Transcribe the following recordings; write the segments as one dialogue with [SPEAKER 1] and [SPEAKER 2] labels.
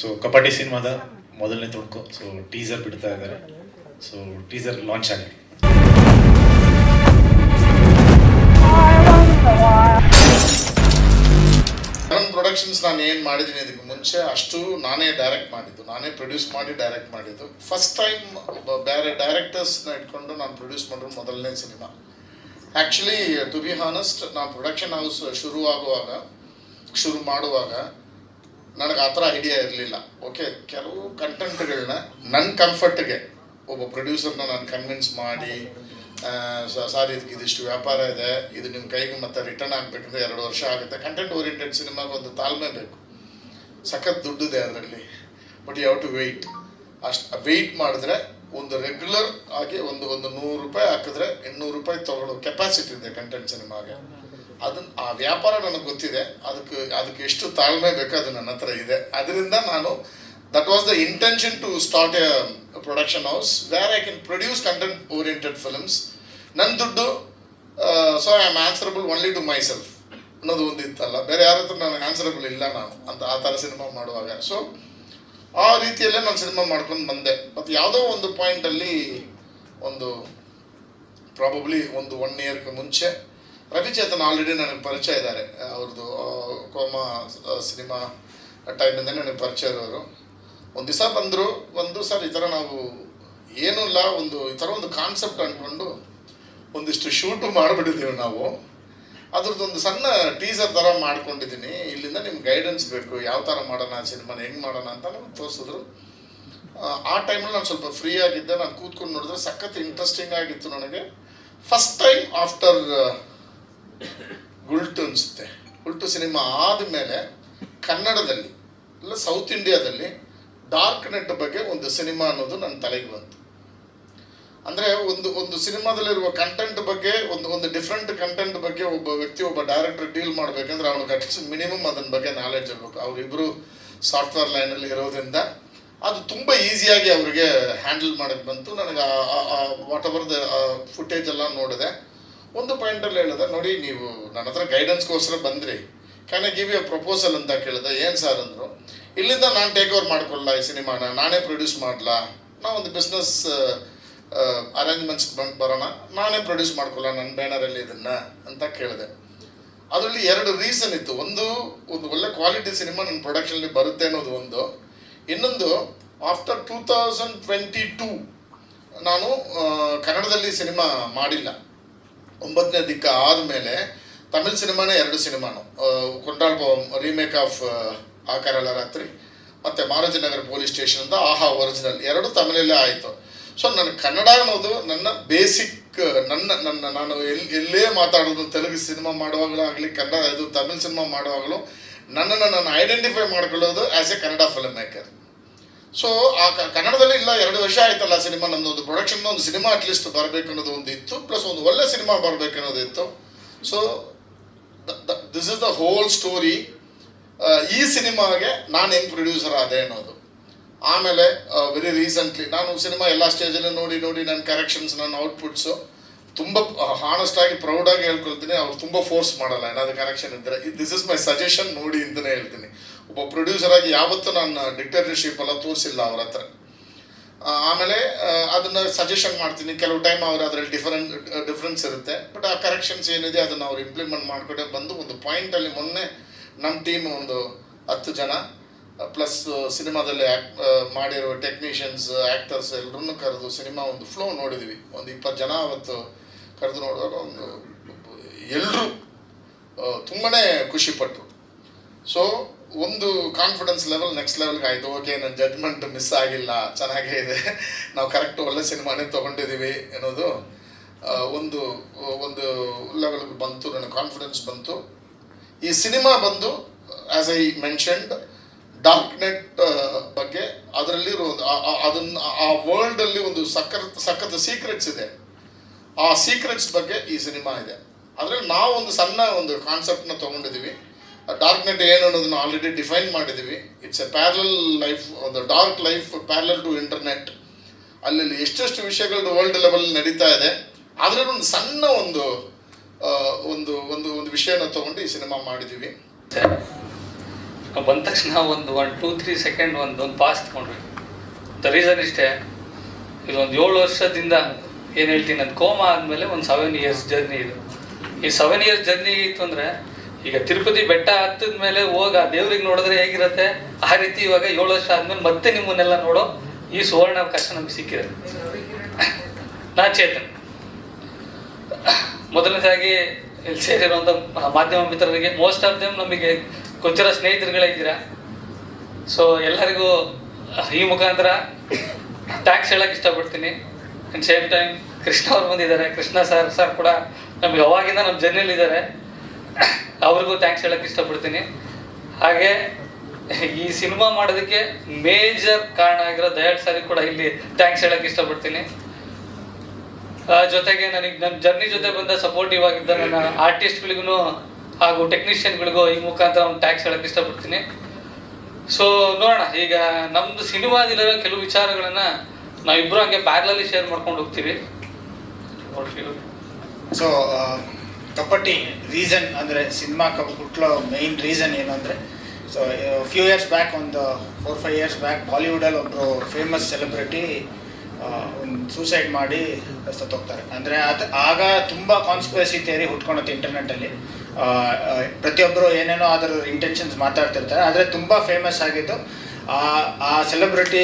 [SPEAKER 1] So ಕಪಾಟಿ ಸಿನಿಮಾದ ಮೊದಲನೇ ತುಣುಕು. ಸೊ ಟೀಸರ್ ಬಿಡ್ತಾ ಇದ್ದಾರೆ. ಸೊ ಟೀಸರ್ ಲಾಂಚ್ ಆಗಲಿ.
[SPEAKER 2] ನನ್ನ ಪ್ರೊಡಕ್ಷನ್ಸ್ ನಾನು ಏನು ಮಾಡಿದ್ದೀನಿ ಇದಕ್ಕೆ ಮುಂಚೆ, ಅಷ್ಟು ನಾನೇ ಡೈರೆಕ್ಟ್ ಮಾಡಿದ್ದು. ನಾನೇ ಪ್ರೊಡ್ಯೂಸ್ ಮಾಡಿ ಡೈರೆಕ್ಟ್ ಮಾಡಿದ್ದು. ಫಸ್ಟ್ ಟೈಮ್ ಬೇರೆ ಡೈರೆಕ್ಟರ್ಸ್ನ ಇಟ್ಕೊಂಡು ನಾನು ಪ್ರೊಡ್ಯೂಸ್ ಮಾಡಿರೋ ಮೊದಲನೇ cinema actually to be honest ನಾನು ಪ್ರೊಡಕ್ಷನ್ ಹೌಸ್ ಶುರು ಆಗುವಾಗ ಶುರು ಮಾಡುವಾಗ ನನಗೆ ಆ ಥರ ಐಡಿಯಾ ಇರಲಿಲ್ಲ. ಓಕೆ ಕೆಲವು ಕಂಟೆಂಟ್ಗಳನ್ನ ನನ್ನ ಕಂಫರ್ಟ್ಗೆ ಒಬ್ಬ ಪ್ರೊಡ್ಯೂಸರ್ನ ನಾನು ಕನ್ವಿನ್ಸ್ ಮಾಡಿ ಸಾರಿ, ಇದಕ್ಕೆ ಇದಿಷ್ಟು ವ್ಯಾಪಾರ ಇದೆ, ಇದು ನಿಮ್ಮ ಕೈಗೆ ಮತ್ತೆ ರಿಟರ್ನ್ ಆಗಬೇಕಂದ್ರೆ ಎರಡು ವರ್ಷ ಆಗುತ್ತೆ. ಕಂಟೆಂಟ್ ಓರಿಯೆಂಟೆಡ್ ಸಿನಿಮಾಗೆ ಒಂದು ತಾಳ್ಮೆ ಬೇಕು. ಸಖತ್ ದುಡ್ಡಿದೆ ಅದರಲ್ಲಿ but you have to wait ಅಷ್ಟು ವೆಯ್ಟ್ ಮಾಡಿದ್ರೆ ಒಂದು ರೆಗ್ಯುಲರ್ ಆಗಿ ಒಂದು ಒಂದು ನೂರು ರೂಪಾಯಿ ಹಾಕಿದ್ರೆ ಇನ್ನೂರು ರೂಪಾಯಿ ತಗೊಳ್ಳೋ ಕೆಪಾಸಿಟಿ ಇದೆ ಕಂಟೆಂಟ್ ಸಿನಿಮಾಗೆ ಅದನ್ನ ಆ ವ್ಯಾಪಾರ ನನಗೆ ಗೊತ್ತಿದೆ. ಅದಕ್ಕೆ ಅದಕ್ಕೆ ಎಷ್ಟು ತಾಳ್ಮೆ ಬೇಕು ಅದು ನನ್ನ ಹತ್ರ ಇದೆ. ಅದರಿಂದ ನಾನು that was the intention to start a production house where I can produce content oriented films ನನ್ನ ದುಡ್ಡು so I am answerable only to myself ಅನ್ನೋದು ಒಂದು ಇತ್ತಲ್ಲ. ಬೇರೆ ಯಾರ ಹತ್ರ ನನಗೆ ಆನ್ಸರಬಲ್ ಇಲ್ಲ ನಾನು ಅಂತ ಆ ಥರ ಸಿನಿಮಾ ಮಾಡುವಾಗ. ಸೊ ಆ ರೀತಿಯಲ್ಲೇ ನಾನು ಸಿನಿಮಾ ಮಾಡ್ಕೊಂಡು ಬಂದೆ. ಮತ್ತು ಯಾವುದೋ ಒಂದು ಪಾಯಿಂಟಲ್ಲಿ ಒಂದು ಪ್ರಾಬಬ್ಲಿ ಒಂದು ಒನ್ ಇಯರ್ಗೆ ಮುಂಚೆ ರವಿಚೇತನ್ ಆಲ್ರೆಡಿ ನನಗೆ ಪರಿಚಯ ಇದ್ದಾರೆ ಅವ್ರದ್ದು ಕೋಮಾ ಸಿನಿಮಾ ಟೈಮಿಂದ ನನಗೆ ಪರಿಚಯ ಇರೋರು. ಒಂದು ದಿವಸ ಬಂದರು, ಒಂದು ಸರ್ ಈ ಥರ ನಾವು ಏನೂ ಇಲ್ಲ, ಒಂದು ಈ ಥರ ಒಂದು ಕಾನ್ಸೆಪ್ಟ್ ಅಂದ್ಕೊಂಡು ಒಂದಿಷ್ಟು ಶೂಟು ಮಾಡಿಬಿಟ್ಟಿದ್ದೀವಿ ನಾವು. ಅದ್ರದ್ದು ಒಂದು ಸಣ್ಣ ಟೀಸರ್ ಥರ ಮಾಡ್ಕೊಂಡಿದ್ದೀನಿ ಇಲ್ಲಿಂದ ನಿಮ್ಗೆ ಗೈಡೆನ್ಸ್ ಬೇಕು, ಯಾವ ಥರ ಮಾಡೋಣ ಸಿನಿಮಾನ ಹೆಂಗೆ ಮಾಡೋಣ ಅಂತ ನಮ್ಗೆ ತೋರಿಸಿದ್ರು. ಆ ಟೈಮಲ್ಲಿ ನಾನು ಸ್ವಲ್ಪ ಫ್ರೀ ಆಗಿದ್ದೆ. ನಾನು ಕೂತ್ಕೊಂಡು ನೋಡಿದ್ರೆ ಸಖತ್ ಇಂಟ್ರೆಸ್ಟಿಂಗ್ ಆಗಿತ್ತು ನನಗೆ. ಫಸ್ಟ್ ಟೈಮ್ ಆಫ್ಟರ್ ಗುಲ್ಟು ಅನಿಸುತ್ತೆ. ಗುಲ್ಟು ಸಿನಿಮಾ ಆದಮೇಲೆ ಕನ್ನಡದಲ್ಲಿ, ಇಲ್ಲ ಸೌತ್ ಇಂಡಿಯಾದಲ್ಲಿ ಡಾರ್ಕ್ ನೆಟ್ ಬಗ್ಗೆ ಒಂದು ಸಿನಿಮಾ ಅನ್ನೋದು ನನ್ನ ತಲೆಗೆ ಬಂತು. ಅಂದರೆ ಒಂದು ಒಂದು ಸಿನಿಮಾದಲ್ಲಿರುವ ಕಂಟೆಂಟ್ ಬಗ್ಗೆ, ಒಂದು ಒಂದು ಡಿಫ್ರೆಂಟ್ ಕಂಟೆಂಟ್ ಬಗ್ಗೆ ಒಬ್ಬ ವ್ಯಕ್ತಿ, ಒಬ್ಬ ಡೈರೆಕ್ಟರ್ ಡೀಲ್ ಮಾಡಬೇಕಂದ್ರೆ ಅವ್ನಿಗೆ ಅಟ್ಲೀಸ್ಟ್ ಮಿನಿಮಮ್ ಅದನ್ನ ಬಗ್ಗೆ ನಾಲೆಡ್ಜ್ ಇರಬೇಕು. ಅವರಿಬ್ಬರು ಸಾಫ್ಟ್ವೇರ್ ಲೈನಲ್ಲಿ ಇರೋದ್ರಿಂದ ಅದು ತುಂಬ ಈಸಿಯಾಗಿ ಅವರಿಗೆ ಹ್ಯಾಂಡಲ್ ಮಾಡೋಕ್ಕೆ ಬಂತು. ನನಗೆ ವಾಟ್ ಎವರ್ ದ ಫುಟೇಜ್ ಎಲ್ಲ ನೋಡಿದೆ. ಒಂದು ಪಾಯಿಂಟಲ್ಲಿ ಹೇಳಿದೆ, ನೋಡಿ ನೀವು ನನ್ನ ಹತ್ರ ಗೈಡೆನ್ಸ್ಗೋಸ್ಕರ ಬಂದ್ರಿ. Can I give you proposal ಅಂತ ಕೇಳಿದೆ. ಏನು ಸರ್ ಅಂದರು, ಇಲ್ಲಿಂದ ನಾನು ಟೇಕ್ ಓವರ್ ಮಾಡ್ಕೊಳ್ಳ ಈ ಸಿನಿಮಾನ? ನಾನೇ ಪ್ರೊಡ್ಯೂಸ್ ಮಾಡಲಾ? ನಾ ಒಂದು ಬಿಸ್ನೆಸ್ ಅರೇಂಜ್ಮೆಂಟ್ಸ್ ಬಂದು ಬರೋಣ. ನಾನೇ ಪ್ರೊಡ್ಯೂಸ್ ಮಾಡ್ಕೊಳ್ಳ ನನ್ನ ಬ್ಯಾನರಲ್ಲಿ ಇದನ್ನು ಅಂತ ಕೇಳಿದೆ. ಅದರಲ್ಲಿ ಎರಡು ರೀಸನ್ ಇತ್ತು. ಒಂದು ಒಂದು ಒಳ್ಳೆ ಕ್ವಾಲಿಟಿ ಸಿನಿಮಾ ನನ್ನ ಪ್ರೊಡಕ್ಷನಲ್ಲಿ ಬರುತ್ತೆ ಅನ್ನೋದು ಒಂದು. ಇನ್ನೊಂದು after two thousand twenty two ನಾನು ಕನ್ನಡದಲ್ಲಿ ಸಿನಿಮಾ ಮಾಡಿಲ್ಲ. ಒಂಬತ್ತನೇ ದಿಕ್ಕ ಆದಮೇಲೆ ತಮಿಳ್ ಸಿನಿಮಾನೇ ಎರಡು ಸಿನಿಮಾನು. ಕೊಂಡಾಳ್ ರೀಮೇಕ್ ಆಫ್ ಆಕಾರಳ ರಾತ್ರಿ ಮತ್ತು ಮಹಾರಾಜನಗರ ಪೊಲೀಸ್ ಸ್ಟೇಷನ್ ಅಂತ ಆಹಾ ಒರಿಜಿನಲ್ ಎರಡು ತಮಿಳಲ್ಲೇ ಆಯಿತು. ಸೊ ನನ್ನ ಕನ್ನಡ ಅನ್ನೋದು ನನ್ನ ಬೇಸಿಕ್ ನನ್ನ ನನ್ನ, ನಾನು ಎಲ್ಲಿ ಎಲ್ಲೇ ಮಾತಾಡೋದು ತೆಲುಗು ಸಿನಿಮಾ ಮಾಡುವಾಗಲೂ ಆಗಲಿ, ಕನ್ನಡ, ಇದು ತಮಿಳ್ ಸಿನಿಮಾ ಮಾಡುವಾಗಲೂ ನನ್ನನ್ನು ನಾನು ಐಡೆಂಟಿಫೈ ಮಾಡ್ಕೊಳ್ಳೋದು as a Kannada film maker so ಆ ಕನ್ನಡದಲ್ಲಿ ಇಲ್ಲ, ಎರಡು ವರ್ಷ ಆಯ್ತಲ್ಲ ಸಿನಿಮಾ ನಮ್ಮದು ಪ್ರೊಡಕ್ಷನ್ ಒಂದು ಸಿನಿಮಾ ಅಟ್ಲೀಸ್ಟ್ ಬರಬೇಕು ಅನ್ನೋದು ಒಂದು ಇತ್ತು ಪ್ಲಸ್ ಒಂದು ಒಳ್ಳೆ ಸಿನಿಮಾ ಬರಬೇಕು ಅನ್ನೋದು ಇತ್ತು so this is the whole story ಈ ಸಿನಿಮಾಗೆ ನಾನು ಹೆಂಗೆ ಪ್ರೊಡ್ಯೂಸರ್ ಆದೆ ಅನ್ನೋದು. ಆಮೇಲೆ ವೆರಿ ರೀಸೆಂಟ್ಲಿ ನಾನು ಸಿನಿಮಾ ಎಲ್ಲ ಸ್ಟೇಜಲ್ಲೂ ನೋಡಿ ನೋಡಿ ನನ್ನ ಕರೆಕ್ಷನ್ಸ್ ನನ್ನ ಔಟ್ಪುಟ್ಸು ತುಂಬ ಹಾನೆಸ್ಟಾಗಿ ಪ್ರೌಡಾಗಿ ಹೇಳ್ಕೊಳ್ತೀನಿ. ಅವ್ರು ತುಂಬ ಫೋರ್ಸ್ ಮಾಡಲ್ಲ, ಏನಾದರೂ ಕರೆಕ್ಷನ್ ಇದ್ದರೆ ದಿಸ್ ಇಸ್ ಮೈ ಸಜೆಷನ್ ನೋಡಿ ಅಂತಲೇ ಹೇಳ್ತೀನಿ. ಒಬ್ಬ ಪ್ರೊಡ್ಯೂಸರ್ ಆಗಿ ಯಾವತ್ತೂ ನಾನು ಡಿಕ್ಟೇಟರ್ಶಿಪ್ ಎಲ್ಲ ತೋರಿಸಿಲ್ಲ ಅವ್ರ ಹತ್ರ. ಆಮೇಲೆ ಅದನ್ನ ಸಜೆಷನ್ ಮಾಡ್ತೀನಿ. ಕೆಲವು ಟೈಮ್ ಅವ್ರ ಅದರಲ್ಲಿ ಡಿಫರೆಂಟ್ ಡಿಫ್ರೆನ್ಸ್ ಇರುತ್ತೆ. ಬಟ್ ಆ ಕರೆಕ್ಷನ್ಸ್ ಏನಿದೆ ಅದನ್ನು ಅವ್ರು ಇಂಪ್ಲಿಮೆಂಟ್ ಮಾಡ್ಕೊಂಡೆ ಬಂದು ಒಂದು ಪಾಯಿಂಟಲ್ಲಿ ಮೊನ್ನೆ ನಮ್ಮ ಟೀಮ್ ಒಂದು ಹತ್ತು ಜನ ಪ್ಲಸ್ ಸಿನಿಮಾದಲ್ಲಿ ಆ್ಯಕ್ಟ್ ಮಾಡಿರೋ ಟೆಕ್ನಿಷಿಯನ್ಸ್ ಆ್ಯಕ್ಟರ್ಸ್ ಎಲ್ಲರನ್ನು ಕರೆದು ಸಿನಿಮಾ ಒಂದು ಫ್ಲೋ ನೋಡಿದ್ವಿ. ಒಂದು ಇಪ್ಪತ್ತು ಜನ ಅವತ್ತು ಕರೆದು ನೋಡಿದಾಗ ಒಂದು ಎಲ್ಲರೂ ತುಂಬಾ ಖುಷಿಪಟ್ಟರು ಸೊ ಒಂದು ಕಾನ್ಫಿಡೆನ್ಸ್ ಲೆವೆಲ್ ನೆಕ್ಸ್ಟ್ ಲೆವೆಲ್ಗೆ ಆಯಿತು. ಓಕೆ ನನ್ನ ಜಡ್ಜ್ಮೆಂಟ್ ಮಿಸ್ ಆಗಿಲ್ಲ. ಚೆನ್ನಾಗೇ ಇದೆ. ನಾವು ಕರೆಕ್ಟ್ ಒಳ್ಳೆ ಸಿನಿಮಾನೇ ತೊಗೊಂಡಿದ್ದೀವಿ ಅನ್ನೋದು ಒಂದು ಒಂದು ಲೆವೆಲ್ಗೆ ಬಂತು, ನನ್ನ ಕಾನ್ಫಿಡೆನ್ಸ್ ಬಂತು. ಈ ಸಿನಿಮಾ ಬಂದು as I mentioned dark net ಬಗ್ಗೆ ಅದರಲ್ಲಿರೋ ಅದನ್ನು, ಆ ವರ್ಲ್ಡಲ್ಲಿ ಒಂದು ಸಖತ್ ಸಖತ್ ಸೀಕ್ರೆಟ್ಸ್ ಇದೆ. ಆ ಸೀಕ್ರೆಟ್ಸ್ ಬಗ್ಗೆ ಈ ಸಿನಿಮಾ ಇದೆ. ಅದರಲ್ಲಿ ನಾವು ಒಂದು ಸಣ್ಣ ಒಂದು ಕಾನ್ಸೆಪ್ಟನ್ನ ತೊಗೊಂಡಿದ್ದೀವಿ ಡಾರ್ಕ್ ನೆಟ್ ಏನು ಅನ್ನೋದನ್ನು ಆಲ್ರೆಡಿ ಡಿಫೈನ್ ಮಾಡಿದ್ದೀವಿ. ಇಟ್ಸ್ ಎ ಪ್ಯಾರಲಲ್ ಲೈಫ್ ಒಂದು dark life parallel to internet ಅಲ್ಲಿ ಎಷ್ಟೆಷ್ಟು ವಿಷಯಗಳು ವರ್ಲ್ಡ್ ಲೆವೆಲ್ ನಡೀತಾ ಇದೆ. ಅದರಲ್ಲಿ ಒಂದು ಸಣ್ಣ ಒಂದು ಒಂದು ಒಂದು ಒಂದು ವಿಷಯನ ತಗೊಂಡು ಈ ಸಿನಿಮಾ ಮಾಡಿದ್ದೀವಿ.
[SPEAKER 3] ಬಂದ ತಕ್ಷಣ ಒಂದು ಒನ್ ಟೂ ತ್ರೀ ಸೆಕೆಂಡ್ ಒಂದು ಒಂದು ಪಾಸ್ ತಗೊಂಡ್ರಿ ದ ರೀಸನ್ ಇಷ್ಟೇ, ಇದೊಂದು ಏಳು ವರ್ಷದಿಂದ ಏನು ಹೇಳ್ತೀನಿ, ಅದು ಕೋಮ ಆದಮೇಲೆ ಒಂದು ಸೆವೆನ್ ಇಯರ್ಸ್ ಜರ್ನಿ ಇದು. ಈ ಸೆವೆನ್ ಇಯರ್ಸ್ ಜರ್ನಿ ಇತ್ತು ಅಂದರೆ ಈಗ ತಿರುಪತಿ ಬೆಟ್ಟ ಹತ್ತದ ಮೇಲೆ ಹೋಗ ದೇವ್ರಿಗೆ ನೋಡಿದ್ರೆ ಹೇಗಿರುತ್ತೆ? ಆ ರೀತಿ ಇವಾಗ ಏಳು ವರ್ಷ ಆದ್ಮೇಲೆ ಮತ್ತೆ ನಿಮ್ಮನ್ನೆಲ್ಲ ನೋಡೋ ಈ ಸುವರ್ಣ ಅವಕಾಶ ನಮ್ಗೆ ಸಿಕ್ಕಿದೆ. ನಾ ಚೇತನ್. ಮೊದಲನೇದಾಗಿ ಇಲ್ಲಿ ಸೇರಿರುವಂಥ ಮಾಧ್ಯಮ ಮಿತ್ರರಿಗೆ ಮೋಸ್ಟ್ ಆಫ್ ದೇಮ್ ನಮಗೆ ಗೊತ್ತಿರೋ ಸ್ನೇಹಿತರುಗಳೇ ಇದ್ದೀರಾ? ಸೊ ಎಲ್ಲರಿಗೂ ಈ ಮುಖಾಂತರ ಟ್ಯಾಕ್ಸ್ ಹೇಳಕ್ ಇಷ್ಟಪಡ್ತೀನಿ. ಅಟ್ ಸೇಮ್ ಟೈಮ್ ಕೃಷ್ಣ ಅವ್ರು ಬಂದಿದ್ದಾರೆ. ಕೃಷ್ಣ ಸರ್ ಸರ್ ಕೂಡ ನಮಗೆ ಅವಾಗಿಂದ ನಮ್ಮ ಜರ್ನಿಯಲ್ಲಿ ಇದ್ದಾರೆ. ಅವ್ರಿಗೂ ಥ್ಯಾಂಕ್ಸ್ ಹೇಳಕ್ಕೆ ಇಷ್ಟಪಡ್ತೀನಿ. ಹಾಗೆ ಈ ಸಿನಿಮಾ ಮಾಡೋದಕ್ಕೆ ಮೇಜರ್ ಕಾರಣ ಆಗಿರೋ ದಯಾಳ್ ಸರಿ ಕೂಡ ಇಲ್ಲಿ ಥ್ಯಾಂಕ್ಸ್ ಹೇಳಕ್ಕೆ ಇಷ್ಟಪಡ್ತೀನಿ. ಜೊತೆಗೆ ನನಗೆ ನನ್ನ ಜರ್ನಿ ಜೊತೆ ಬಂದ ಸಪೋರ್ಟಿವ್ ಆಗಿದ್ದ ನನ್ನ ಆರ್ಟಿಸ್ಟ್ಗಳಿಗೂ ಹಾಗೂ ಟೆಕ್ನಿಷಿಯನ್ಗಳಿಗೂ ಈ ಮುಖಾಂತರ ಒಂದು ಟ್ಯಾಕ್ಸ್ ಹೇಳಕ್ಕೆ ಇಷ್ಟಪಡ್ತೀನಿ. ಸೊ ನೋಡೋಣ, ಈಗ ನಮ್ದು ಸಿನಿಮಾದಲ್ಲಿರೋ ಕೆಲವು ವಿಚಾರಗಳನ್ನ ನಾವಿಬ್ರು ಹಂಗೆ ಪ್ಯಾರ್ಲಲ್ಲಿ ಶೇರ್ ಮಾಡ್ಕೊಂಡು ಹೋಗ್ತೀವಿ.
[SPEAKER 4] ಸೊ ಕಬಡ್ಡಿ ರೀಸನ್ ಅಂದರೆ ಸಿನಿಮಾ ಕಬ್ ಹುಟ್ಟಲೋ ಮೇಯ್ನ್ ರೀಸನ್ ಏನು ಅಂದರೆ ಸೊ ಫ್ಯೂ ಇಯರ್ಸ್ ಬ್ಯಾಕ್ ಒಂದು ಫೋರ್ ಫೈವ್ ಇಯರ್ಸ್ ಬ್ಯಾಕ್ ಬಾಲಿವುಡಲ್ಲಿ ಒಬ್ಬರು ಫೇಮಸ್ ಸೆಲೆಬ್ರಿಟಿ ಒಂದು ಸೂಸೈಡ್ ಮಾಡಿ ಸತ್ತೋಗ್ತಾರೆ ಅಂದರೆ ಅದು ಆಗ ತುಂಬ ಕಾನ್ಸ್ಪಿರಸಿ ಥಿಯರಿ ಹುಟ್ಕೊಳತ್ತೆ ಇಂಟರ್ನೆಟ್ಟಲ್ಲಿ ಪ್ರತಿಯೊಬ್ಬರು ಏನೇನೋ ಅದರ ಇಂಟೆನ್ಷನ್ಸ್ ಮಾತಾಡ್ತಿರ್ತಾರೆ. ಆದರೆ ತುಂಬ ಫೇಮಸ್ ಆಗಿದ್ದು ಆ ಆ ಸೆಲೆಬ್ರಿಟಿ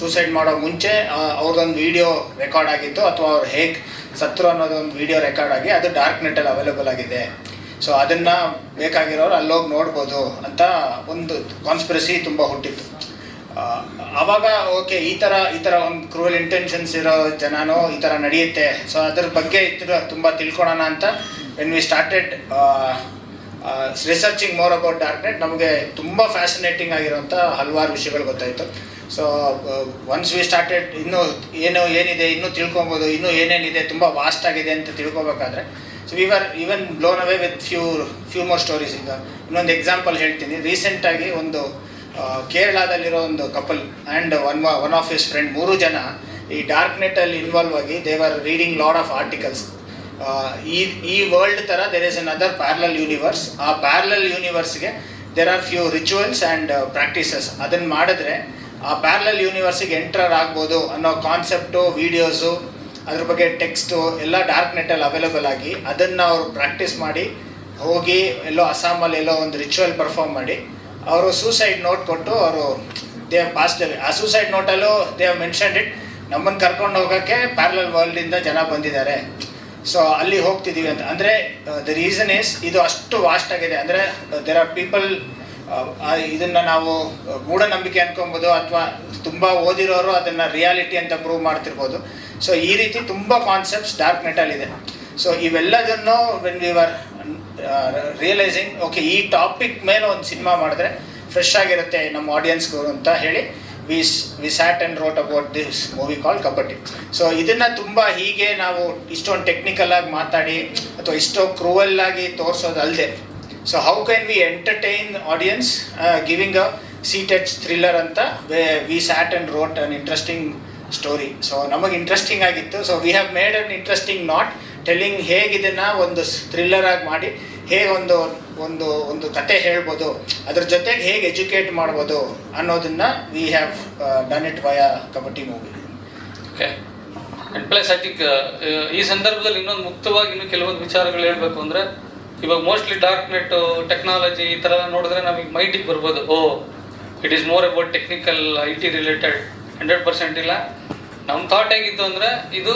[SPEAKER 4] ಸೂಸೈಡ್ ಮಾಡೋ ಮುಂಚೆ ಅವ್ರದ್ದೊಂದು ವಿಡಿಯೋ ರೆಕಾರ್ಡ್ ಆಗಿತ್ತು. ಅಥವಾ ಅವ್ರು ಹೇಗೆ ಸತ್ರು ಅನ್ನೋದೊಂದು ವಿಡಿಯೋ ರೆಕಾರ್ಡ್ ಆಗಿ ಅದು ಡಾರ್ಕ್ ನೆಟ್ಟಲ್ಲಿ ಅವೈಲೇಬಲ್ ಆಗಿದೆ. ಸೊ ಅದನ್ನು ಬೇಕಾಗಿರೋರು ಅಲ್ಲೋಗಿ ನೋಡ್ಬೋದು ಅಂತ ಒಂದು ಕಾನ್ಸ್ಪಿರಸಿ ತುಂಬ ಹುಟ್ಟಿತ್ತು. ಆವಾಗ ಓಕೆ ಈ ಥರ ಈ ಥರ ಒಂದು ಕ್ರೂಯಲ್ ಇಂಟೆನ್ಷನ್ಸ್ ಇರೋ ಜನನೋ ಈ ಥರ ನಡೆಯುತ್ತೆ. ಸೊ ಅದ್ರ ಬಗ್ಗೆ ಇದ್ರ ತುಂಬ ತಿಳ್ಕೊಳೋಣ ಅಂತ when we started researching more about darknet ನಮಗೆ ತುಂಬ ಫ್ಯಾಸಿನೇಟಿಂಗ್ ಆಗಿರುವಂಥ ಹಲವಾರು ವಿಷಯಗಳು ಗೊತ್ತಾಯಿತು. ಸೊ ಒನ್ಸ್ ವಿ ಸ್ಟಾರ್ಟೆಡ್ ಇನ್ನೂ ಏನು ಏನಿದೆ ಇನ್ನೂ ತಿಳ್ಕೊಬೋದು ಇನ್ನೂ ಏನೇನಿದೆ ತುಂಬ ವಾಸ್ಟ್ ಆಗಿದೆ ಅಂತ ತಿಳ್ಕೊಬೇಕಾದ್ರೆ so we are even blown away with few few more stories ಈಗ. ಇನ್ನೊಂದು ಎಕ್ಸಾಂಪಲ್ ಹೇಳ್ತೀನಿ. ರೀಸೆಂಟಾಗಿ ಒಂದು ಆ, ಕೇರಳದಲ್ಲಿರೋ ಒಂದು couple and one one of his friend ಮೂರು ಜನ ಈ ಡಾರ್ಕ್ ನೆಟ್ಟಲ್ಲಿ ಇನ್ವಾಲ್ವ್ ಆಗಿ they are reading load of articles ಈ ಈ ವರ್ಲ್ಡ್ ಥರ there is another parallel universe ಆ parallel ಯೂನಿವರ್ಸ್ಗೆ there are few rituals and practices ಅದನ್ನು ಮಾಡಿದ್ರೆ ಆ ಪ್ಯಾರಲಲ್ ಯೂನಿವರ್ಸಿಗೆ ಎಂಟರ್ ಆಗ್ಬೋದು ಅನ್ನೋ ಕಾನ್ಸೆಪ್ಟು ವೀಡಿಯೋಸು ಅದ್ರ ಬಗ್ಗೆ ಟೆಕ್ಸ್ಟು ಎಲ್ಲ ಡಾರ್ಕ್ ನೆಟ್ಟಲ್ಲಿ ಅವೈಲೇಬಲ್ ಆಗಿ ಅದನ್ನು ಅವರು ಪ್ರಾಕ್ಟೀಸ್ ಮಾಡಿ ಹೋಗಿ ಎಲ್ಲೋ ಅಸ್ಸಾಮಲ್ಲಿ ಎಲ್ಲೋ ಒಂದು ರಿಚುವಲ್ ಪರ್ಫಾರ್ಮ್ ಮಾಡಿ ಅವರು ಸೂಸೈಡ್ ನೋಟ್ ಕೊಟ್ಟು ಅವರು ದೇ ಪಾಸ್ಟ್ ಆ ಸೂಸೈಡ್ ನೋಟಲ್ಲೂ ದೇ ಹವ್ ಮೆನ್ಷನ್ಡ್ ಇಟ್ ನಮ್ಮನ್ನು ಕರ್ಕೊಂಡು ಹೋಗೋಕ್ಕೆ ಪ್ಯಾರಲಲ್ ವರ್ಲ್ಡಿಂದ ಜನ ಬಂದಿದ್ದಾರೆ. ಸೊ ಅಲ್ಲಿ ಹೋಗ್ತಿದ್ದೀವಿ ಅಂತ. ಅಂದರೆ ದ ರೀಸನ್ ಇಸ್ ಇದು ಅಷ್ಟು ವಾಸ್ಟ್ ಆಗಿದೆ. ಅಂದರೆ ದೇರ್ ಆರ್ ಪೀಪಲ್ ಇದನ್ನು ನಾವು ಮೂಢನಂಬಿಕೆ ಅನ್ಕೊಬೋದು ಅಥವಾ ತುಂಬ ಓದಿರೋರು ಅದನ್ನು ರಿಯಾಲಿಟಿ ಅಂತ ಪ್ರೂವ್ ಮಾಡ್ತಿರ್ಬೋದು. ಸೊ ಈ ರೀತಿ ತುಂಬ ಕಾನ್ಸೆಪ್ಟ್ಸ್ ಡಾರ್ಕ್ ಇದೆ. So ಇವೆಲ್ಲದನ್ನು when we are realising okay ಈ ಟಾಪಿಕ್ ಮೇಲೆ ಒಂದು ಸಿನಿಮಾ ಮಾಡಿದ್ರೆ ಫ್ರೆಶ್ ಆಗಿರುತ್ತೆ ನಮ್ಮ ಆಡಿಯನ್ಸ್ಗೂ ಅಂತ ಹೇಳಿ we we sat and wrote about this movie call Kabaddi so ಇದನ್ನು ತುಂಬ ಹೀಗೆ ನಾವು ಇಷ್ಟೊಂದು ಟೆಕ್ನಿಕಲ್ ಆಗಿ ಮಾತಾಡಿ, ಅಥವಾ ಇಷ್ಟೋ ಕ್ರೂವಲ್ ಆಗಿ ತೋರಿಸೋದಲ್ಲದೆ so how can we entertain audience giving a seated thriller ಅಂತ we sat and wrote an interesting story so ನಮಗೆ ಇಂಟ್ರೆಸ್ಟಿಂಗ್ ಆಗಿತ್ತು. So we have made an interesting not telling ಹೇಗಿದನ್ನು ಒಂದು ಥ್ರಿಲ್ಲರ್ ಆಗಿ ಮಾಡಿ, ಹೇಗೆ ಒಂದು ಒಂದು ಒಂದು ಕತೆ ಹೇಳ್ಬೋದು. ಅದ್ರ ಜೊತೆಗೆ ಹೇಗೆ ಎಜುಕೇಟ್ ಮಾಡ್ಬೋದು ಅನ್ನೋದನ್ನ we have done it via Kabaddi movie
[SPEAKER 3] okay and plus I think ಈ ಸಂದರ್ಭದಲ್ಲಿ ಇನ್ನೊಂದು ಮುಕ್ತವಾಗಿ ಇನ್ನು ಕೆಲವೊಂದು ವಿಚಾರಗಳು ಹೇಳಬೇಕು ಅಂದ್ರೆ, ಇವಾಗ ಮೋಸ್ಟ್ಲಿ ಡಾರ್ಕ್ ನೆಟ್ ಟೆಕ್ನಾಲಜಿ ಈ ಥರ ನೋಡಿದ್ರೆ ನಮಗೆ ಮೈಂಡಿಗೆ ಬರ್ಬೋದು, ಓ it is more about technical I T related hundred percent ಇಲ್ಲ. ನಮ್ಮ ಥಾಟ್ ಹೇಗಿತ್ತು ಅಂದರೆ, ಇದು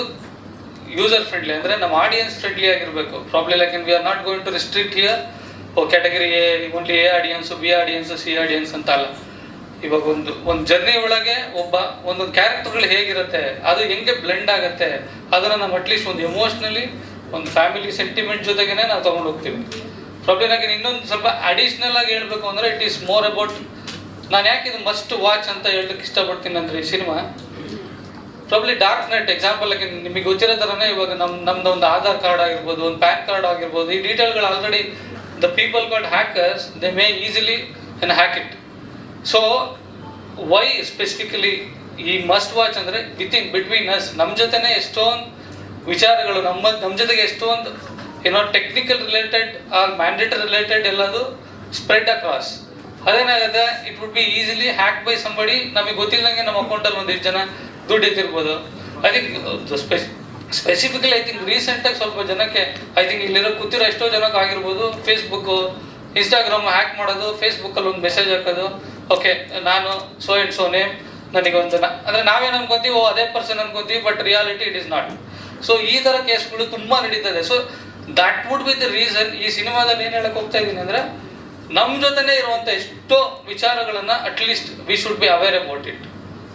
[SPEAKER 3] ಯೂಸರ್ ಫ್ರೆಂಡ್ಲಿ ಅಂದರೆ ನಮ್ಮ ಆಡಿಯನ್ಸ್ ಫ್ರೆಂಡ್ಲಿ ಆಗಿರಬೇಕು. Problem like we are not going to restrict here category A only A audience B audience C audience ಅಂತ ಅಲ್ಲ ಇವಾಗ ಒಂದು ಒಂದು ಜರ್ನಿ ಒಳಗೆ ಒಬ್ಬ, ಒಂದೊಂದು ಕ್ಯಾರೆಕ್ಟರ್ಗಳು ಹೇಗಿರುತ್ತೆ, ಅದು ಹೆಂಗೆ ಬ್ಲೆಂಡ್ ಆಗುತ್ತೆ, ಅದನ್ನು ನಾವು ಅಟ್ಲೀಸ್ಟ್ ಒಂದು ಎಮೋಷ್ನಲಿ ಒಂದು ಫ್ಯಾಮಿಲಿ ಸೆಂಟಿಮೆಂಟ್ ಜೊತೆಗೇನೆ ನಾವು ತೊಗೊಂಡು ಹೋಗ್ತೀವಿ. ಪ್ರಾಬ್ಲಮ್ ಆಗಿ ಇನ್ನೊಂದು ಸ್ವಲ್ಪ ಅಡಿಷ್ನಲ್ ಆಗಿ ಹೇಳ್ಬೇಕು ಅಂದರೆ ಇಟ್ ಈಸ್ ಮೋರ್ ಅಬೌಟ್ ನಾನು ಯಾಕೆ ಇದು ಮಸ್ಟ್ ವಾಚ್ ಅಂತ ಹೇಳಲಿಕ್ಕೆ ಇಷ್ಟಪಡ್ತೀನಿ ಅಂದರೆ ಈ cinema probably dark net example ಆಗಿ ನಿಮಗೆ ಗೊತ್ತಿರೋ ಥರನೇ ಇವಾಗ ನಮ್ಮ ನಮ್ದು ಒಂದು ಆಧಾರ್ ಕಾರ್ಡ್ ಆಗಿರ್ಬೋದು, ಒಂದು ಪ್ಯಾನ್ ಕಾರ್ಡ್ ಆಗಿರ್ಬೋದು, ಈ ಡೀಟೇಲ್ಗಳು already the people called hackers they may easily and hack it so why specifically ಈ ಮಸ್ಟ್ ವಾಚ್ ಅಂದರೆ ವಿತಿನ್ ಬಿಟ್ವೀನ್ ಅಸ್ ನಮ್ಮ ಜೊತೆನೇ ಎಷ್ಟೊಂದು ವಿಚಾರಗಳು, ನಮ್ಮ ನಮ್ಮ ಜೊತೆಗೆ ಎಷ್ಟೊಂದು ಏನೋ technical related are mandatory related ಎಲ್ಲದು ಸ್ಪ್ರೆಡ್ ಅಕ್ರಾಸ್ ಅದೇನಾಗುತ್ತೆ it would be easily hack by somebody ನಮಗೆ ಗೊತ್ತಿಲ್ಲದಂಗೆ ನಮ್ಮ ಅಕೌಂಟಲ್ಲಿ ಒಂದಿಷ್ಟು ಜನ ದುಡ್ಡು ಎತ್ತಿರ್ಬೋದು. I think specifically I think ರೀಸೆಂಟಾಗಿ ಸ್ವಲ್ಪ ಜನಕ್ಕೆ ಐ ತಿಂಕ್ ಇಲ್ಲಿರೋ ಕೂತಿರೋ ಎಷ್ಟೋ ಜನಕ್ಕೆ ಆಗಿರ್ಬೋದು ಫೇಸ್ಬುಕ್ಕು ಇನ್ಸ್ಟಾಗ್ರಾಮ್ ಹ್ಯಾಕ್ ಮಾಡೋದು ಫೇಸ್ಬುಕ್ಕಲ್ಲಿ ಒಂದು ಮೆಸೇಜ್ ಹಾಕೋದು. ಓಕೆ ನಾನು ಸೋ ಇಟ್ ಸೋ ನೇಮ್ ನನಗೆ ಒಂದು ನ- ಅಂದ್ರೆ ನಾವೇನು ಅನ್ಕೋತೀವಿ ಓ ಅದೇ person ಅನ್ಕೋತೀವಿ but reality it is not so ಈ ಥರ ಕೇಸ್ಗಳು ತುಂಬ ನಡೀತದೆ so that would be the reason ಈ ಸಿನಿಮಾದಲ್ಲಿ ಏನು ಹೇಳಕ್ ಹೋಗ್ತಾ ಇದ್ದೀನಿ ಅಂದರೆ ನಮ್ಮ ಜೊತೆನೇ ಇರುವಂಥ ಎಷ್ಟೋ ವಿಚಾರಗಳನ್ನು at least we should be aware about it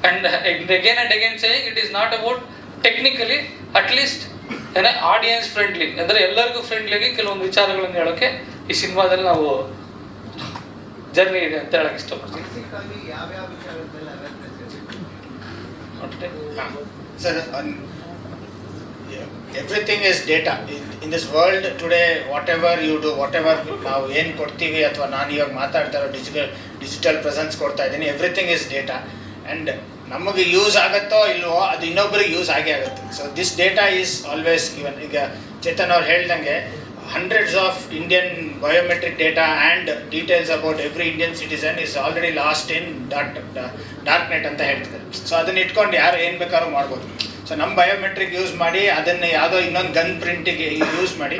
[SPEAKER 3] and again and again saying it is not about technically at least ಏನೇ ಆಡಿಯನ್ಸ್ ಫ್ರೆಂಡ್ಲಿ ಅಂದರೆ ಎಲ್ಲರಿಗೂ ಫ್ರೆಂಡ್ಲಿಗೆ ಕೆಲವೊಂದು ವಿಚಾರಗಳನ್ನು ಹೇಳೋಕ್ಕೆ ಈ ಸಿನಿಮಾದಲ್ಲಿ ನಾವು ಜರ್ನಿ ಇದೆ ಅಂತ ಹೇಳಕ್ ಇಷ್ಟಪಡ್ತೀನಿ. Everything
[SPEAKER 4] is data in this world today what this world do whatever do, whatever ನಾವು ಏನು ಕೊಡ್ತೀವಿ ಅಥವಾ ನಾನು ಇವಾಗ ಮಾತಾಡ್ತಾ ಇರೋ ಡಿಜಿಟಲ್ ಡಿಜಿಟಲ್ ಪ್ರೆಸೆನ್ಸ್ ಕೊಡ್ತಾ ಇದ್ದೀನಿ ಎವ್ರಿಥಿಂಗ್ ಇಸ್ ಡೇಟಾ ಆ್ಯಂಡ್ ನಮಗೆ ಯೂಸ್ ಆಗುತ್ತೋ ಇಲ್ವೋ ಅದು ಇನ್ನೊಬ್ಬರಿಗೆ ಯೂಸ್ ಆಗೇ ಆಗುತ್ತೆ. So this data is always even ಈಗ ಚೇತನ್ ಅವ್ರು ಹೇಳ್ದಂಗೆ hundreds of Indian biometric data and details about every Indian citizen is already lost in that dark net ಅಂತ ಹೇಳ್ತಾರೆ. ಸೊ ಅದನ್ನ ಇಟ್ಕೊಂಡು ಯಾರು ಏನು ಬೇಕಾದ್ರೂ ಮಾಡ್ಬೋದು. ಸೊ ನಮ್ಮ ಬಯೋಮೆಟ್ರಿಕ್ ಯೂಸ್ ಮಾಡಿ, ಅದನ್ನು ಯಾವುದೋ ಇನ್ನೊಂದು ಗನ್ ಪ್ರಿಂಟಿಗೆ ಯೂಸ್ ಮಾಡಿ,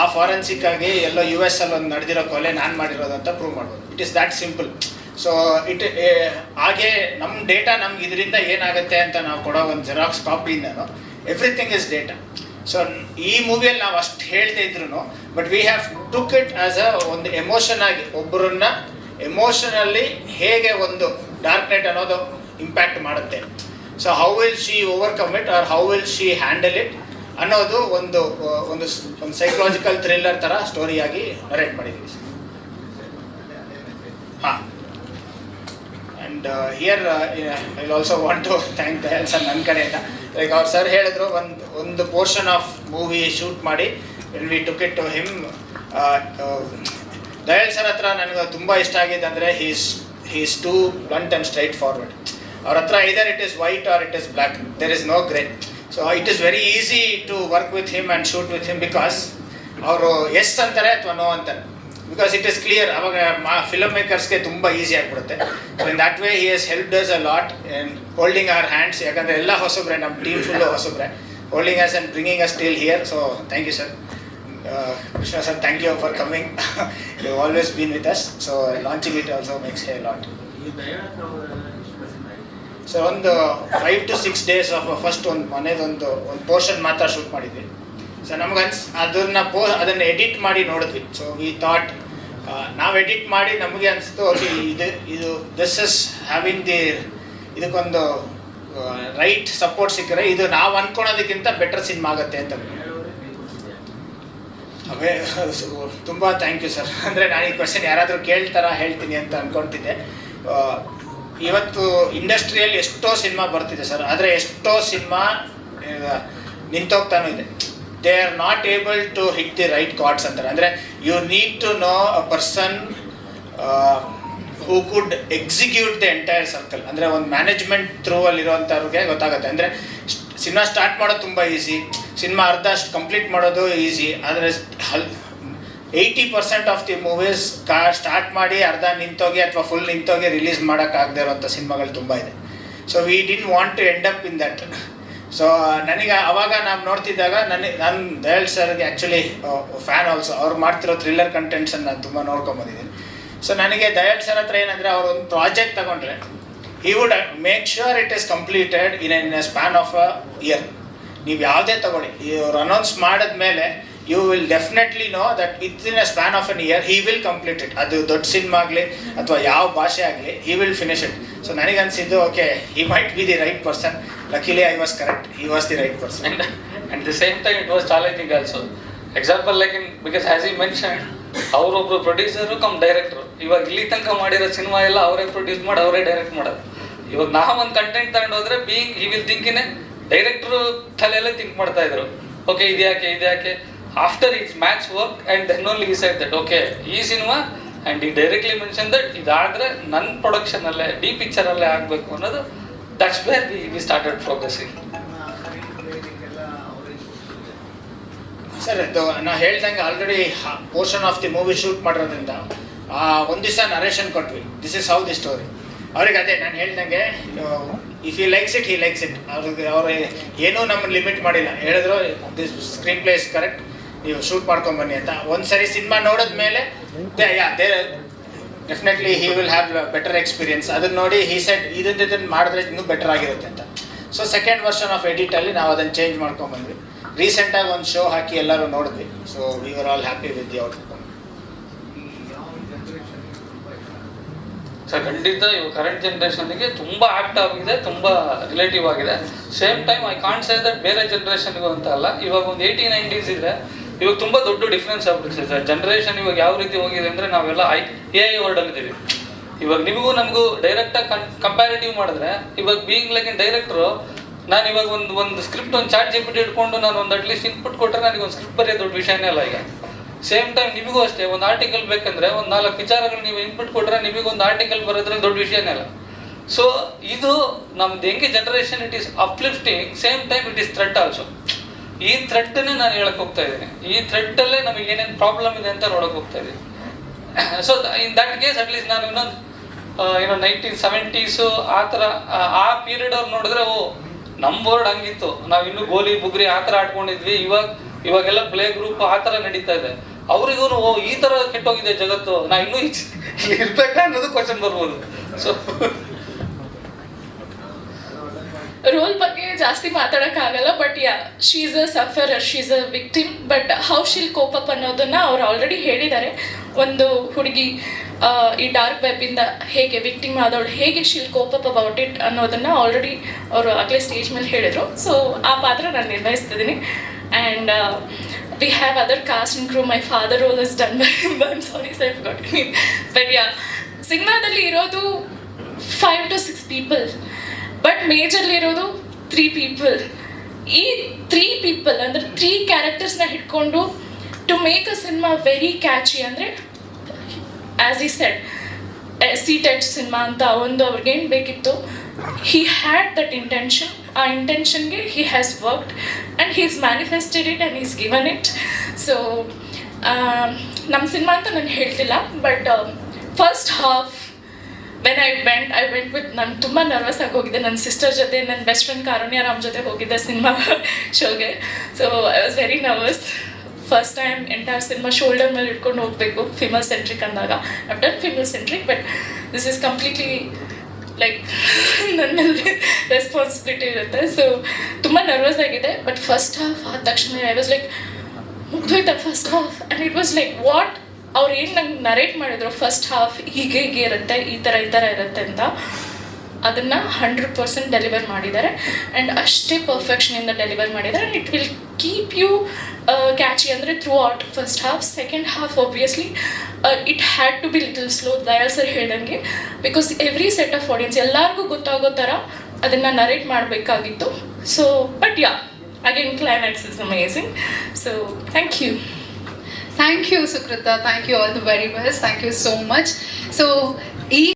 [SPEAKER 4] ಆ ಫಾರೆನ್ಸಿಕ್ ಆಗಿ ಎಲ್ಲೋ ಯು ಎಸ್ ಅಲ್ಲಿ ಒಂದು ನಡೆದಿರೋ ಕೊಲೆ ನಾನು ಮಾಡಿರೋದು ಅಂತ ಪ್ರೂವ್ ಮಾಡ್ಬೋದು. It is that simple so it ಹಾಗೆ ನಮ್ಮ ಡೇಟಾ ನಮ್ಗೆ ಇದರಿಂದ ಏನಾಗುತ್ತೆ ಅಂತ ನಾವು ಕೊಡೋ ಒಂದು ಜೆರಾಕ್ಸ್ ಕಾಪಿಯಿಂದನೂ ಎವ್ರಿಥಿಂಗ್ ಇಸ್ ಡೇಟಾ ಸೊ ಈ ಮೂವಿಯಲ್ಲಿ ನಾವು ಅಷ್ಟು ಹೇಳ್ತಾ ಇದ್ರು but we have took it as a ಒಂದು ಎಮೋಷನ್ ಆಗಿ ಒಬ್ಬರನ್ನ ಎಮೋಷನಲ್ಲಿ ಹೇಗೆ ಒಂದು ಡಾರ್ಕ್ ನೈಟ್ ಅನ್ನೋದು ಇಂಪ್ಯಾಕ್ಟ್ ಮಾಡುತ್ತೆ. So how will she overcome it or how will she handle it ಅನ್ನೋದು ಒಂದು ಒಂದು ಒಂದು ಸೈಕಲಾಜಿಕಲ್ ಥ್ರಿಲ್ಲರ್ ಥರ ಸ್ಟೋರಿಯಾಗಿ ನರೇಟ್ ಮಾಡಿದ್ದೀವಿ ಹಾಂ. And here I also want to thank Dayal sir ನನ್ನ ಕಡೆಯಿಂದ ಲೈಕ್ ಅವ್ರು ಸರ್ ಹೇಳಿದ್ರು, ಒಂದು ಒಂದು ಪೋರ್ಷನ್ ಆಫ್ ಮೂವಿ ಶೂಟ್ ಮಾಡಿ when we took it to him Dayal sir ಹತ್ರ ನನಗೆ ತುಂಬ ಇಷ್ಟ ಆಗಿದೆ ಅಂದರೆ he's he's too blunt and straightforward ಅವ್ರ ಹತ್ರ either it is white or it is black there is no grey so it is very easy to work with him and shoot with him because ಅವರು yes ಅಂತಾರೆ ಅಥವಾ no ಅಂತಾರೆ. Because it is clear ಅವಾಗ ಮಾ film ಮೇಕರ್ಸ್ಗೆ ತುಂಬ easy ಆಗಿಬಿಡುತ್ತೆ. So in that way he is help does a lot and holding our hands ಯಾಕಂದರೆ ಎಲ್ಲ ಹೊಸಬ್ರೆ ನಮ್ಮ team full ಹೊಸಬ್ರೆ. Holding us and bringing us still here so thank you sir Krishna sir thank you for coming you always been with us so launching it also makes a lot so ಒಂದು five to six days of first ಒಂದು ಮನೇದೊಂದು, ಒಂದು portion ಮಾತ್ರ shoot ಮಾಡಿದ್ವಿ. So ನಮ್ಗೆ ಅನ್ಸ್, ಅದನ್ನ ಪೋ, ಅದನ್ನು ಎಡಿಟ್ ಮಾಡಿ ನೋಡಿದ್ವಿ. ಸೊ ವಿ ಥಾಟ್ ನಾವು ಎಡಿಟ್ ಮಾಡಿ ನಮಗೆ ಅನಿಸ್ತು, ಓಕೆ, ಇದು ಇದು ದಿಸ್ ಇಸ್ ಹ್ಯಾವಿಂಗ್ ದಿ ಇದಕ್ಕೊಂದು ರೈಟ್ ಸಪೋರ್ಟ್ ಸಿಕ್ಕರೆ ಇದು ನಾವು ಅನ್ಕೊಳೋದಕ್ಕಿಂತ ಬೆಟರ್ ಸಿನಿಮಾ ಆಗುತ್ತೆ ಅಂತ. ಅವೇ ತುಂಬ ಥ್ಯಾಂಕ್ ಯು ಸರ್ ಅಂದರೆ ನಾನು ಈ ಕ್ವಶನ್ ಯಾರಾದರೂ ಕೇಳ್ತಾರ, ಹೇಳ್ತೀನಿ ಅಂತ ಅಂದ್ಕೊಳ್ತಿದ್ದೆ ಇವತ್ತು ಇಂಡಸ್ಟ್ರಿಯಲ್ಲಿ ಎಷ್ಟೋ ಸಿನಿಮಾ ಬರ್ತಿದೆ ಸರ್ ಆದರೆ ಎಷ್ಟೋ ಸಿನಿಮಾ ನಿಂತೋಗ್ತಾನೂ ಇದೆ. They are not able to hit the right cards ಅಂತಾರೆ ಅಂದರೆ you need to know a person who could execute the entire circle ಅಂದರೆ ಒಂದು ಮ್ಯಾನೇಜ್ಮೆಂಟ್ ಥ್ರೂ ಅಲ್ಲಿರುವಂಥವ್ರಿಗೆ ಗೊತ್ತಾಗುತ್ತೆ. ಅಂದರೆ ಸಿನಿಮಾ ಸ್ಟಾರ್ಟ್ ಮಾಡೋದು ತುಂಬ ಈಸಿ ಸಿನಿಮಾ ಅರ್ಧ ಅಷ್ಟು ಕಂಪ್ಲೀಟ್ ಮಾಡೋದು ಈಸಿ ಆದರೆ ಹಲ್ eighty percent of the movies ಕಾ ಸ್ಟಾರ್ಟ್ ಮಾಡಿ ಅರ್ಧ ನಿಂತೋಗಿ ಅಥವಾ ಫುಲ್ ನಿಂತೋಗಿ ರಿಲೀಸ್ ಮಾಡೋಕ್ಕಾಗದೇ ಇರೋಂಥ ಸಿನಿಮಾಗಳು ತುಂಬ ಇದೆ. So we didn't want to end up in that so ನನಗೆ ಅವಾಗ ನಾವು ನೋಡ್ತಿದ್ದಾಗ ನನಗೆ ನಾನು ದಯಾಳ್ ಸರ್ಗೆ ಆ್ಯಕ್ಚುಲಿ ಫ್ಯಾನ್ ಆಲ್ಸೋ ಅವ್ರು ಮಾಡ್ತಿರೋ ಥ್ರಿಲ್ಲರ್ ಕಂಟೆಂಟ್ಸನ್ನು ನಾನು ತುಂಬ ನೋಡ್ಕೊಂಬಂದಿದ್ದೀನಿ ಸೊ ನನಗೆ ದಯಾಳ್ ಸರ್ ಹತ್ರ ಏನಂದರೆ ಅವ್ರು ಒಂದು ಪ್ರಾಜೆಕ್ಟ್ ತಗೊಂಡ್ರೆ ಈ would make sure it is completed in an a span of a year ನೀವು ಯಾವುದೇ ತಗೊಳ್ಳಿ. ಇವ್ರು ಅನೌನ್ಸ್ ಮಾಡಿದ್ಮೇಲೆ you will definitely know that within a span of an year he will complete it ಅದು ದೊಡ್ಡ ಸಿನಿಮಾ ಆಗಲಿ, ಅಥವಾ ಯಾವ ಭಾಷೆ ಆಗಲಿ he will finish it so ನನಗೆ ಅನಿಸಿದ್ದು okay he might be the right person luckily I was correct he was the right person
[SPEAKER 3] and at the same time, it was also example like in because because he mention ಅವರೊಬ್ರು producer come director ಇವಾಗ ಇಲ್ಲಿ ತನಕ ಮಾಡಿರೋ cinema ಎಲ್ಲ ಅವರೇ produce ಮಾಡಿ, ಅವರೇ direct ಮಾಡೋದು. ಇವಾಗ ನಾವು ಒಂದು ಕಂಟೆಂಟ್ ತಗೊಂಡು ಹೋದ್ರೆ ಬೀಯಿಂಗ್ ಈ ವಿಲ್ ಥಿಂಕಿನೇ ಡೈರೆಕ್ಟ್ರು ತಲೆಯಲ್ಲೇ ಥಿಂಕ್ ಮಾಡ್ತಾ ಇದ್ರು. ಓಕೆ ಇದು ಯಾಕೆ ಇದು ಯಾಕೆ? After its match work and then only ಈ ಸೈಡ್ ದಟ್ ಓಕೆ ಈ ಸಿನಿಮಾ ಆ್ಯಂಡ್ ಈ ಡೈರೆಕ್ಟ್ಲಿ ಮೆನ್ಷನ್ ದಟ್ ಇದಾದರೆ ನನ್ನ ಪ್ರೊಡಕ್ಷನಲ್ಲೇ ಡಿ ಪಿಕ್ಚರಲ್ಲೇ ಆಗಬೇಕು ಅನ್ನೋದು that's where we we started progressing
[SPEAKER 4] sir, ಇದು ನಾ ಹೇಳ್ದಂಗೆ already portion of the movie shoot ಮಾಡಿರೋದ್ರಿಂದ ಒಂದು ದಿವಸ ನರೇಷನ್ ಕೊಟ್ವಿ. This is how the story ಅವ್ರಿಗೆ ಅದೇ, ನಾನು ಹೇಳ್ದಂಗೆ if you likes it he likes it ಅವ್ರಿಗೆ, ಅವ್ರು ಏನೂ ನಮ್ಮನ್ನು ಲಿಮಿಟ್ ಮಾಡಿಲ್ಲ. ಹೇಳಿದ್ರು this screenplay is correct ನೀವು ಶೂಟ್ ಮಾಡ್ಕೊಂಬನ್ನಿ ಅಂತ. ಒಂದು ಸರಿ ಸಿನಿಮಾ ನೋಡಿದ್ಮೇಲೆ yeah they definitely he will have better experience ಅದನ್ನ ನೋಡಿ ಹಿ ಸೆಟ್ ಇದನ್ನ ಇದನ್ನ ಮಾಡಿದ್ರೆ ಇನ್ನೂ ಬೆಟರ್ ಆಗಿರುತ್ತೆ ಅಂತ. ಸೊ ಸೆಕೆಂಡ್ ವರ್ಷನ್ ಆಫ್ ಎಡಿಟಲ್ಲಿ ನಾವು ಅದನ್ನು ಚೇಂಜ್ ಮಾಡ್ಕೊಂಡ್ಬಂದ್ವಿ ರೀಸೆಂಟಾಗಿ ಒಂದು ಶೋ ಹಾಕಿ ಎಲ್ಲರೂ ನೋಡಿದ್ವಿ. So we are all happy with the outcome
[SPEAKER 3] sir, ಖಂಡಿತ ಇವಾಗ ಕರೆಂಟ್ ಜನ್ರೇಷನ್ಗೆ ತುಂಬ ಆಕ್ಟ್ ಆಗಿದೆ, ತುಂಬ ರಿಲೇಟಿವ್ ಆಗಿದೆ. Same time I can't say that ಬೇರೆ ಜನ್ರೇಷನ್ಗೂ ಅಂತ ಅಲ್ಲ. ಇವಾಗ ಒಂದು ಏಯ್ಟಿ ನೈಂಟೀಸ್ ಇದೆ. ಇವಾಗ ತುಂಬಾ ದೊಡ್ಡ ಡಿಫ್ರೆನ್ಸ್ ಆಗ್ಬಿಡುತ್ತೆ ಸರ್. ಜನ್ರೇಷನ್ ಇವಾಗ ಯಾವ ರೀತಿ ಹೋಗಿದೆ ಅಂದ್ರೆ ನಾವೆಲ್ಲ ಐ ಎ ಐ ವರ್ಡಲ್ಲಿದ್ದೀವಿ ಇವಾಗ ನಿಮಗೂ ನಮಗೂ ಡೈರೆಕ್ಟಾಗಿ ಕಂಪ್ಯಾರಿಟಿವ್ ಮಾಡಿದ್ರೆ, ಇವಾಗ ಬೀಯಿಂಗ್ ಲೈಕ್ ಇನ್ ಡೈರೆಕ್ಟ್ರು ನಾನು ಇವಾಗ ಒಂದು ಒಂದು ಸ್ಕ್ರಿಪ್ಟ್ ಒಂದು ಚಾಟ್ ಜಿಪಿಟಿ ಇಟ್ಕೊಂಡು ನಾನು ಒಂದು ಅಟ್ಲೀಸ್ಟ್ ಇನ್ಪುಟ್ ಕೊಟ್ಟರೆ ನನಗೆ ಒಂದು ಸ್ಕ್ರಿಪ್ಟ್ ಬರೆಯೋ ದೊಡ್ಡ ವಿಷಯನೇ ಅಲ್ಲ ಈಗ. ಸೇಮ್ ಟೈಮ್ ನಿಮಗೂ ಅಷ್ಟೇ, ಒಂದು ಆರ್ಟಿಕಲ್ ಬೇಕಂದ್ರೆ ಒಂದು ನಾಲ್ಕು ವಿಚಾರಗಳು ನೀವು ಇನ್ಪುಟ್ ಕೊಟ್ಟರೆ ನಿಮಗೊಂದು ಆರ್ಟಿಕಲ್ ಬರೋದ್ರಲ್ಲಿ ದೊಡ್ಡ ವಿಷಯನೇ ಅಲ್ಲ. ಸೊ ಇದು ನಮ್ದು ಹೆಂಗೆ generation it is uplifting same time it is threat also ಈ ಥ್ರೆಟ್ಟನ್ನೇ ನಾನು ಹೇಳಕ್ ಹೋಗ್ತಾ ಇದ್ದೀನಿ. ಈ ಥ್ರೆಟ್ಟಲ್ಲೇ ನಮಗೆ ಏನೇನು ಪ್ರಾಬ್ಲಮ್ ಇದೆ ಅಂತ ನೋಡಕ್ ಹೋಗ್ತಾ ಇದ್ದೀನಿ. So in that case at least ನಾನು ಇನ್ನೊಂದು ಏನೋ ನೈನ್ಟೀನ್ ಸೆವೆಂಟೀಸು ಆ ಥರ ಆ, ಪೀರಿಯಡ್ ಅವ್ರು ನೋಡಿದ್ರೆ ಓ ನಮ್ಮ ವರ್ಡ್ ಹಂಗಿತ್ತು. ನಾವು ಇನ್ನೂ ಗೋಲಿ ಬುಗ್ರಿ ಆ ಥರ ಆಡ್ಕೊಂಡಿದ್ವಿ. ಇವಾಗ ಇವಾಗೆಲ್ಲ ಪ್ಲೇ ಗ್ರೂಪ್ ಆ ಥರ ನಡೀತಾ ಇದೆ. ಅವ್ರಿಗೂ ಓ ಈ ಥರ ಕೆಟ್ಟೋಗಿದೆ ಜಗತ್ತು. ನಾ ಇನ್ನೂ ಇರ್ಬೇಕಾ ಅನ್ನೋದು ಕ್ವಶನ್ ಬರ್ಬೋದು. ಸೊ
[SPEAKER 5] ರೋಲ್ ಬಗ್ಗೆ ಜಾಸ್ತಿ ಮಾತಾಡೋಕ್ಕಾಗಲ್ಲ but yeah she's a sufferer she's a victim but how she'll cope up ಅನ್ನೋದನ್ನ ಅವ್ರು ಆಲ್ರೆಡಿ ಹೇಳಿದ್ದಾರೆ. ಒಂದು ಹುಡುಗಿ ಈ ಡಾರ್ಕ್ ವೆಬ್ಬಿಂದ ಹೇಗೆ ವಿಕ್ಟಿಮ್ ಆದವಳು, ಹೇಗೆ she'll cope up about it ಅನ್ನೋದನ್ನ ಆಲ್ರೆಡಿ ಅವರು ಆಗಲೇ ಸ್ಟೇಜ್ ಮೇಲೆ ಹೇಳಿದರು. ಸೊ ಆ ಪಾತ್ರ ನಾನು ನಿರ್ವಹಿಸ್ತಿದ್ದೀನಿ and we have other cast in crew my father role is done by sorry Saif ಗಾಟ್ ಬಟ್ ಯಾ ಸಿನಿಮಾದಲ್ಲಿ ಇರೋದು five to six people but ಮೇಜರ್ಲಿರೋದು three people ಈ ತ್ರೀ ಪೀಪಲ್ ಅಂದರೆ ತ್ರೀ ಕ್ಯಾರೆಕ್ಟರ್ಸ್ನ ಹಿಡ್ಕೊಂಡು to make a cinema very catchy ಅಂದರೆ as he said that cinema ಅಂತ ಒಂದು ಅವ್ರಿಗೇನು ಬೇಕಿತ್ತು ಹಿ ಹ್ಯಾಡ್ ದಟ್ ಇಂಟೆನ್ಷನ್ ಆ ಇಂಟೆನ್ಷನ್ಗೆ he has worked and he's manifested it and is given it so ನಮ್ಮ ಸಿನಿಮಾ ಅಂತ ನಾನು ಹೇಳ್ತಿಲ್ಲ but first half when I went I went with ನಾನು ತುಂಬ ನರ್ವಸ್ ಆಗಿ ಹೋಗಿದ್ದೆ. ನನ್ನ ಸಿಸ್ಟರ್ ಜೊತೆ ನನ್ನ ಬೆಸ್ಟ್ ಫ್ರೆಂಡ್ ಕಾರುಣ್ಯ ರಾಮ್ ಜೊತೆ ಹೋಗಿದ್ದೆ cinema ಶೋಗೆ. So I was very nervous first time entire cinema shoulder ಮೇಲೆ ಇಟ್ಕೊಂಡು ಹೋಗಬೇಕು ಫಿಮೇಲ್ ಸೆಂಟ್ರಿಕ್ ಅಂದಾಗ. I've done female centric but this is completely like ನನ್ನ ಮೇಲೆ ರೆಸ್ಪಾನ್ಸಿಬಿಲಿಟಿ ಇರುತ್ತೆ. ಸೊ ತುಂಬ ನರ್ವಸ್ ಆಗಿದೆ ಬಟ್ ಫಸ್ಟ್ ಹಾಫ್ ಆದ ತಕ್ಷಣ I was like ಮುಗ್ದೋಯ್ತಾ first half and it was like what ಅವ್ರು ಏನು ನಂಗೆ ನರೇಟ್ ಮಾಡಿದ್ರು ಫಸ್ಟ್ ಹಾಫ್ ಹೀಗೆ ಹೀಗೆ ಇರುತ್ತೆ, ಈ ಥರ ಈ ಥರ ಇರುತ್ತೆ ಅಂತ. ಅದನ್ನು ಹಂಡ್ರೆಡ್ ಪರ್ಸೆಂಟ್ ಡೆಲಿವರ್ ಮಾಡಿದ್ದಾರೆ. ಆ್ಯಂಡ್ ಅಷ್ಟೇ ಪರ್ಫೆಕ್ಷನಿಂದ ಡೆಲಿವರ್ ಮಾಡಿದ್ದಾರೆ. It will keep you catchy ಅಂದರೆ throughout first half second half obviously it had to be little slow Dayal sir ಹೇಳ್ದಂಗೆ. Because every set of audience ಎಲ್ಲರಿಗೂ ಗೊತ್ತಾಗೋ ಥರ ಅದನ್ನು ನರೇಟ್ ಮಾಡಬೇಕಾಗಿತ್ತು. So but yeah again climax is amazing so thank you
[SPEAKER 6] thank you Sukrutha thank you all the very best thank you so much so ಈ